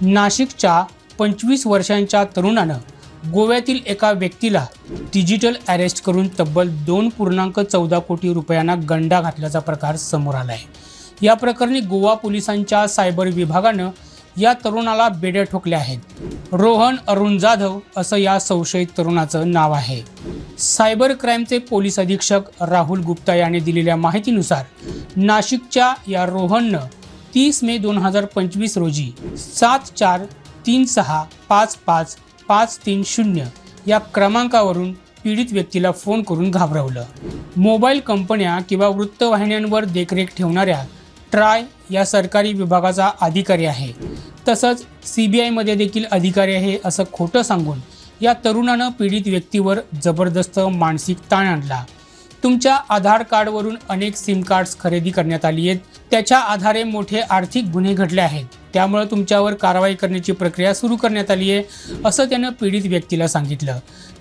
नाशिकच्या पंचवीस वर्षांच्या तरुणानं गोव्यातील एका व्यक्तीला डिजिटल अरेस्ट करून तब्बल दोन पूर्णांक चौदा कोटी रुपयांना गंडा घातल्याचा प्रकार समोर आला आहे या प्रकरणी गोवा पोलिसांच्या सायबर विभागानं या तरुणाला बेड्या ठोकल्या आहेत. रोहन अरुण जाधव असं या संशयित तरुणाचं नाव आहे. सायबर क्राईमचे पोलीस अधीक्षक राहुल गुप्ता यांनी दिलेल्या माहितीनुसार नाशिकच्या या रोहननं तीस मे दोन हजार पंचवीस रोजी सात चार तीन सहा पाच पाच पाच तीन शून्य या क्रमांकावरून पीडित व्यक्तीला फोन करून घाबरवलं. मोबाईल कंपन्या किंवा वृत्तवाहिन्यांवर देखरेख ठेवणाऱ्या ट्राय या सरकारी विभागाचा अधिकारी आहे. तसंच सी बी आयमध्ये देखील अधिकारी आहे असं खोटं सांगून या तरुणानं पीडित व्यक्तीवर जबरदस्त मानसिक ताण आणला. तुमच्या आधार कार्डवरून अनेक सिम कार्ड्स खरेदी करण्यात आली आहेत. त्याच्या आधारे मोठे आर्थिक गुन्हे घडले आहेत. त्यामुळे तुमच्यावर कारवाई करण्याची प्रक्रिया सुरू करण्यात आली आहे असं त्यानं पीडित व्यक्तीला सांगितलं.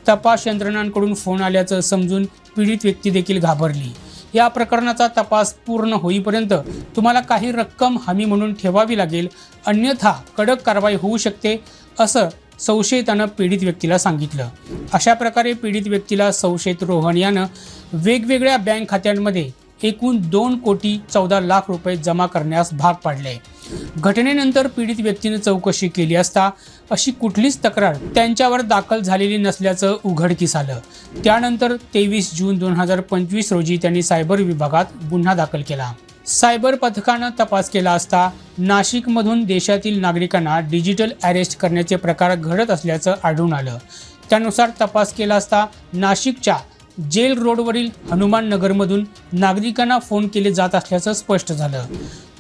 तपास यंत्रणांकडून फोन आल्याचं समजून पीडित व्यक्ती देखील घाबरली. या प्रकरणाचा तपास पूर्ण होईपर्यंत तुम्हाला काही रक्कम हमी म्हणून ठेवावी लागेल. अन्यथा कडक कारवाई होऊ शकते असं संशयितानं पीडित व्यक्तीला सांगितलं. अशा प्रकारे पीडित व्यक्तीला संशयित रोहन यानं वेगवेगळ्या बँक खात्यांमध्ये एकूण दोन कोटी चौदा लाख रुपये जमा करण्यास भाग पाडले. घटनेनंतर पीडित व्यक्तीनं चौकशी केली असता अशी कुठलीच तक्रार त्यांच्यावर दाखल झालेली नसल्याचं उघडकीस आलं. त्यानंतर तेवीस जून दोन हजार पंचवीस रोजी त्यांनी सायबर विभागात गुन्हा दाखल केला. सायबर पथकानं तपास केला असता नाशिकमधून देशातील नागरिकांना डिजिटल अरेस्ट करण्याचे प्रकार घडत असल्याचं आढळून आलं. त्यानुसार तपास केला असता नाशिकच्या जेल रोडवरील हनुमान नगरमधून नागरिकांना फोन केले जात असल्याचं स्पष्ट झालं.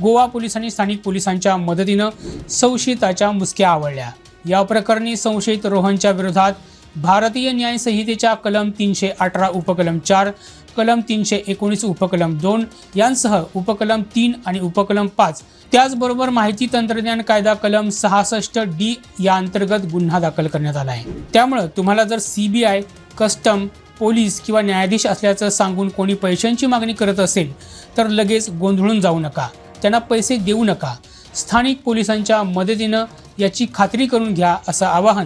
गोवा पोलिसांनी स्थानिक पोलिसांच्या मदतीनं संशयिताच्या मुसक्या आवळल्या. या प्रकरणी संशयित रोहनच्या विरोधात भारतीय न्याय संहितेच्या कलम तीनशे अठरा उपकलम चार कलम तीनशे एकोणीस उपकलम दोन यांसह उपकलम तीन आणि उपकलम पाच. त्याचबरोबर माहिती तंत्रज्ञान कायदा कलम सहासष्ट डी या अंतर्गत गुन्हा दाखल करण्यात आला आहे. त्यामुळं तुम्हाला जर C B I custom police किंवा न्यायाधीश असल्याचं सांगून कोणी पैशांची मागणी करत असेल तर लगेच गोंधळून जाऊ नका. त्यांना पैसे देऊ नका. स्थानिक पोलिसांच्या मदतीनं याची खात्री करून घ्या असं आवाहन